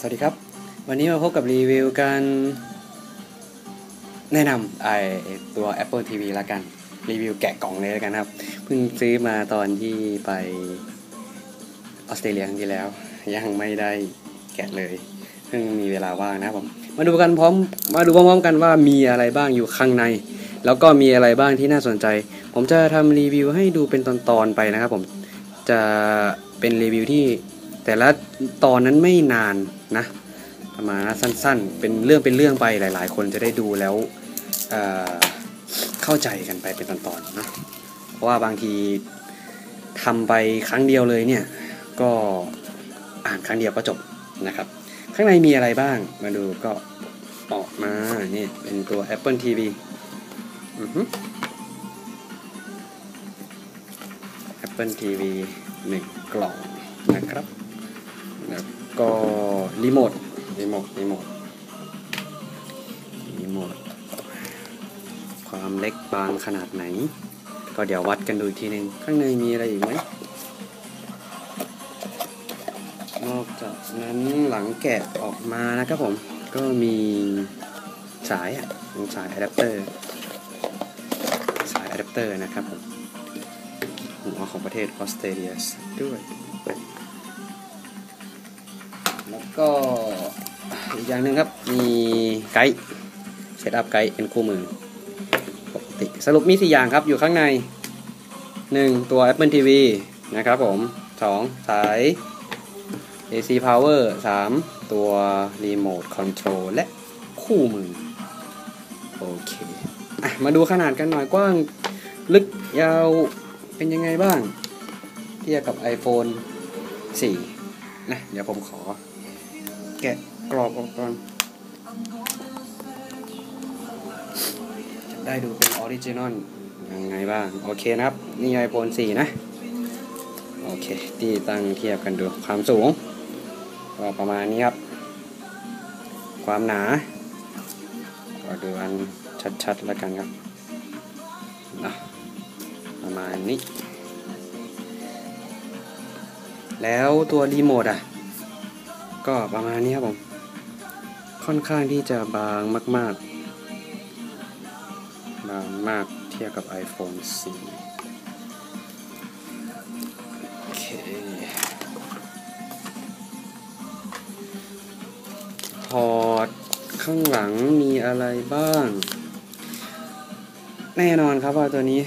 สวัสดีครับ วันนี้มาพบกับรีวิวการแนะนำไอตัว Apple TV ละกัน รีวิวแกะกล่องเลยละกันครับ เพิ่งซื้อมาตอนที่ไปออสเตรเลียครั้งที่แล้ว ยังไม่ได้แกะเลยเพิ่งมีเวลาว่างนะครับผมมาดูกันพร้อมมาดูพร้อมๆกันว่ามีอะไรบ้างอยู่ข้างใน แล้วก็มีอะไรบ้างที่น่าสนใจ ผมจะทำรีวิวให้ดูเป็นตอนๆไปนะครับผมจะเป็นรีวิวที่ แต่ละตอนนั้นไม่นานนะประมาณสั้นๆ เป็นเรื่องเป็นเรื่องไปหลาย ๆ คนจะได้ดูแล้วเเข้าใจกันไปเป็นตอนๆนะเพราะว่าบางทีทำไปครั้งเดียวเลยเนี่ยก็อ่านครั้งเดียวก็จบนะครับ ข้างในมีอะไรบ้างมาดูก็ออกมานี่เป็นตัว Apple TV อือฮึ Apple TV 1 กล่องนะครับ ก็รีโมทรีโมทรีโมทรีโมทความเล็กบางขนาดไหน ก็เดี๋ยววัดกันดูอีกทีหนึ่งข้างในมีอะไรอีกไหมนอกจากนั้นหลังแกะออกมานะครับผม ก็มีสายอะสายอะแดปเตอร์สายอะแดปเตอร์นะครับผมหัวของประเทศออสเตรเลียด้วย ก็อีกอย่างหนึ่งครับมีไกด์เซตอัพไกด์เป็นคู่มือปกติสรุปมีสี่อย่างครับอยู่ข้างใน 1. ตัว Apple TV นะครับผม 2. สาย AC Power 3. ตัว Remote Control และคู่มือ โอเคอมาดูขนาดกันหน่อยกว้างลึกยาวเป็นยังไงบ้าง เทียบกับ iPhone 4 นะ เดี๋ยวผมขอ แกะกรอบออกก่อนจะได้ดูเป็นออริจินอลยังไงบ้าง โอเคนะครับ นี่ iPhone 4นะ โอเค ที่ตั้งเทียบกันดู ความสูง ก็ประมาณนี้ครับ ความหนา ก็ดูอันชัดๆ แล้วกันครับนะประมาณนี้ แล้วตัวรีโมทอะ ก็ประมาณนี้ครับผม ค่อนข้างที่จะบางมาก ๆ บางมากเทียบกับ iPhone 4 โอเค พอร์ตข้างหลังมีอะไรบ้าง แน่นอนครับว่าตัวนี้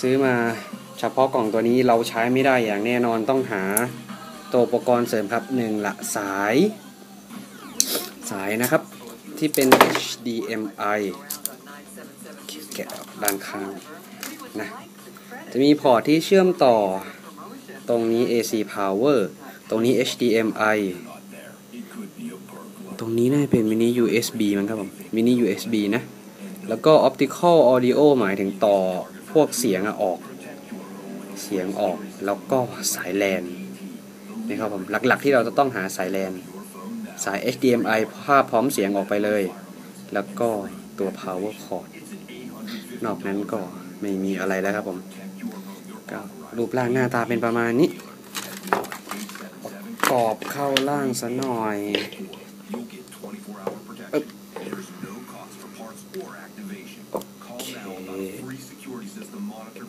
ซื้อมาเฉพาะกล่องตัวนี้เราใช้ไม่ได้อย่างแน่นอนต้องหา ตัวอุปกรณ์เสริมครับหนึ่งละสาย สายนะครับที่เป็น HDMI แกะด้านข้างนะจะมีพอร์ตที่เชื่อมต่อตรงนี้ AC Power ตรงนี้ HDMI ตรงนี้น่าจะเป็น mini USB มันครับผม mini USB นะ แล้วก็ optical audio หมายถึงต่อพวกเสียงอะออก เสียงออกแล้วก็สายแลน นี่ครับผมหลักๆที่เราจะต้องหาสายแลนสาย HDMI ภาพพร้อมเสียงออกไปเลย แล้วก็ตัว power cord นอกนั้นก็ไม่มีอะไรแล้วครับผมก็รูปร่างหน้าตาเป็นประมาณนี้ปรอบเข้าล่างซะหน่อย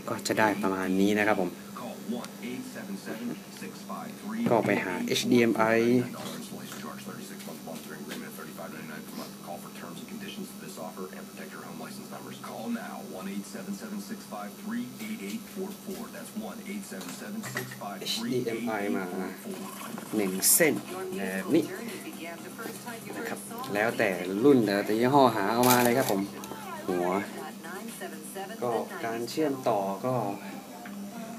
ก็จะได้ประมาณนี้นะครับผม ก็ไปหา HDMI HDMI มาหนึ่งเส้นแบบนี้นะครับ แล้วแต่รุ่นแล้วแต่ยี่ห้อหาเอามาเลยครับผม หัว ก็การเชื่อมต่อก็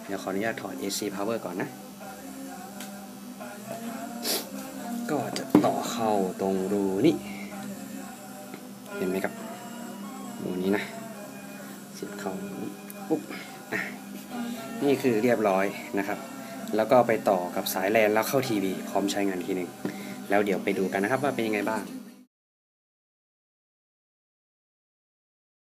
เดี๋ยวขออนุญาตถอด AC power ก่อนนะ ก็จะต่อเข้าตรงรูนี้ เห็นไหมครับ รูนี้นะเสียบเข้าปุ๊บอะนี่คือเรียบร้อยนะครับ แล้วก็ไปต่อกับสายแลนแล้วเข้าทีวีพร้อมใช้งานทีหนึ่งแล้วเดี๋ยวไปดูกันนะครับว่าเป็นยังไงบ้าง